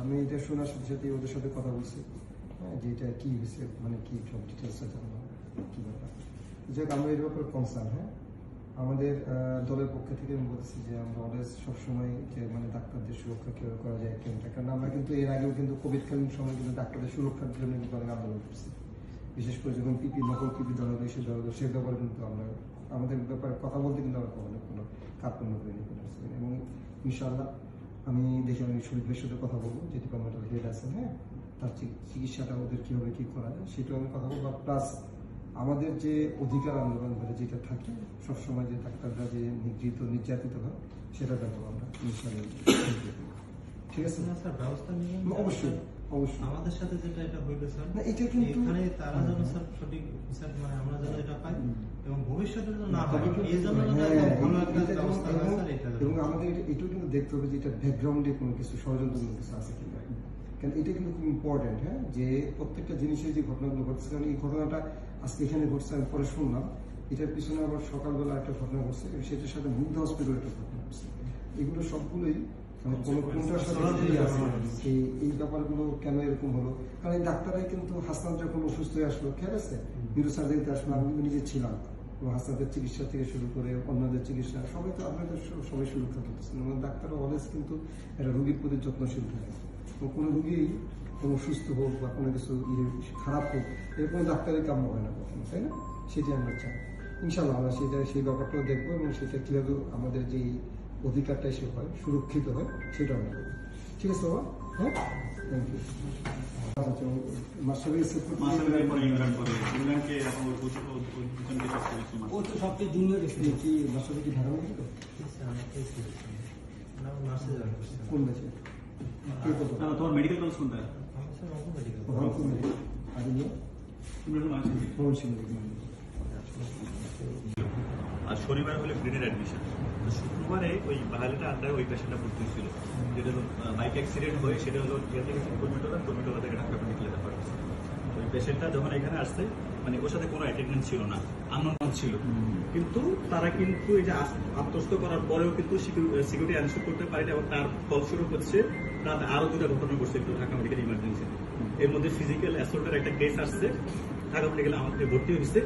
আমি এটা শোনার সাথে সাথে ওদের সাথে কথা বলছি হ্যাঁ। যে এটা কি হয়েছে মানে কি সব ডিটেলসটা জানানো কি ব্যাপার? যাই হোক আমরা এর ব্যাপারে কনসার্ন হ্যাঁ? আমাদের দলের পক্ষ থেকে আমি বলছি যে আমরা অলওয়েজ সবসময় যে মানে ডাক্তারদের সুরক্ষা কীভাবে করা যায় কেমনটা কারণ আমরা কিন্তু এর আগেও কিন্তু কোভিডকালীন সময় কিন্তু ডাক্তারদের সুরক্ষার জন্য কিন্তু অনেক আন্দোলন করছি। বিশেষ করে যখন পিপি নকল পিপি এসে ধরা হলো সে ব্যাপারে কিন্তু আমরা আমাদের ব্যাপারে কথা বলতে কিন্তু আমরা কখনো কোনো কার্পণ্য করিনি কোনো এবং ইনশাআল্লাহ আমি আমি শহীদের সাথে কথা বলব যে ডিপার্টমেন্টাল হেড আছেন হ্যাঁ? তার চিকিৎসাটা ওদের কীভাবে কী করা যায় সেটাও আমি কথা বলব। প্লাস আমাদের যে অধিকার আন্দোলন ধরে যেটা থাকে সবসময় যে ডাক্তাররা যে নিগৃহীত নির্যাতিত হয় সেটা ব্যাপারে আমরা ঠিক আছে? না, স্যার ব্যবস্থা নিয়ে অবশ্যই অবশ্যই। আমাদের সাথে যেটা এটা হইল স্যার না, এটা কিন্তু- এখানে তারা যেন স্যার সঠিক স্যার মানে আমরা যেন এটা পাই এবং ভবিষ্যতে যেন না হয়। এই জন্য যেন হ্যাঁ, একটা ভালো একটা এটা যেমন- ব্যবস্থা হয় এবং- স্যার এটা যেন। এবং আমাদের এটাও কিন্তু দেখতে হবে যে এটা ব্যাকগ্রাউন্ডে কোনো কিছু কিছু আছে কিনা। কারণ এটা কিন্তু খুব ইম্পর্টেন্ট হ্যাঁ? যে প্রত্যেকটা জিনিসের যে ঘটনাগুলো ঘটছে কারণ এই ঘটনাটা আজকে এখানে ঘটছে আমি পরে শুনলাম। এটার পিছনে আবার সকালবেলা একটা ঘটনা ঘটছে সেটার সাথে মুগ্ধ হসপিটাল একটা ঘটনা ঘটছে। এগুলো সবগুলোই মানে কোনো কোনটার সাথে আছে। আছে। এই এই ব্যাপারগুলো কেন এরকম হলো? কারণ এই ডাক্তাররাই কিন্তু হাসনাত যখন অসুস্থ হয়ে আসলো খেয়াল আছে নিউরো আসলো আমি নিজে ছিলাম। এবং হাসনাতের চিকিৎসা থেকে শুরু করে অন্যদের চিকিৎসা, সবাই তো আপনাদের সবাই সুরক্ষা করতেছেন এবং ডাক্তাররা অলওয়েজ কিন্তু একটা রোগীর প্রতি যত্নশীল থাকে। কোনো রুগী কোনো সুস্থ হোক বা কোনো কিছু ইয়ে খারাপ হোক, এরকম ডাক্তারের কাম্য হয় না কখনো, তাই না? সেটাই আমরা চাই। ইনশাল্লাহ আমরা সেটা সেই ব্যাপারটাও দেখব এবং সেটা কীভাবে আমাদের যে অধিকারটা সে হয়, সুরক্ষিত হয় সেটা আমরা ঠিক আছে বাবা হ্যাঁ থ্যাংক ইউ ও তো সবচেয়ে জুনিয়র গেছে কি ঢাকা মেডিকেল। কোন ব্যাচে তোমার মেডিকেল কলেজ কোনটা। রংপুর মেডিকেল আর শনিবার হলে ব্রিডের অ্যাডমিশন শুক্রবারে ওই বাহালিটা আড্ডায় ওই পেশেন্টটা ভর্তি হয়েছিল। যেটা হলো বাইক অ্যাক্সিডেন্ট হয়ে সেটা হলো ইয়ে থেকে কর্মীটোলা কর্মীটোলা থেকে ঢাকা মেডিকেলে রেফার করছে ওই পেশেন্টটা যখন এখানে আসছে মানে ওর সাথে কোনো অ্যাটেন্ডেন্স ছিল না আননোন ছিল। কিন্তু তারা কিন্তু এই যে আত্মস্থ করার পরেও কিন্তু সিকিউরিটি অ্যানসার করতে পারেনি এবং তার ফলস্বরূপ হচ্ছে রাতে আরও দুটা ঘটনা ঘটছে ঢাকা মেডিকেল ইমার্জেন্সি এর মধ্যে ফিজিক্যাল অ্যাসল্টের একটা কেস আসছে, ঢাকা মেডিকেলে আমাদের ভর্তি হয়েছে।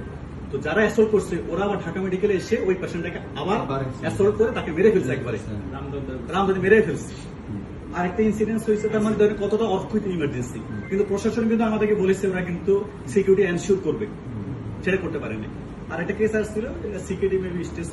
তো যারা অ্যাসল্ট করছে ওরা আবার ঢাকা মেডিকেলে এসে ওই পেশেন্টটাকে আবার অ্যাসল্ট করে তাকে মেরে ফেলছে একবারে। রামদন্দ মেরে ফেলছে। আরেকটা ইনসিডেন্স হয়েছে তার মানে ধরেন কতটা অর্থনৈতিক ইমার্জেন্সি কিন্তু প্রশাসন কিন্তু আমাদেরকে বলেছে ওরা কিন্তু সিকিউরিটি এনশিওর করবে। সেটা করতে পারেনি। আর একটা কেস আসছিল সিকিউরিটি মেবি স্টেজ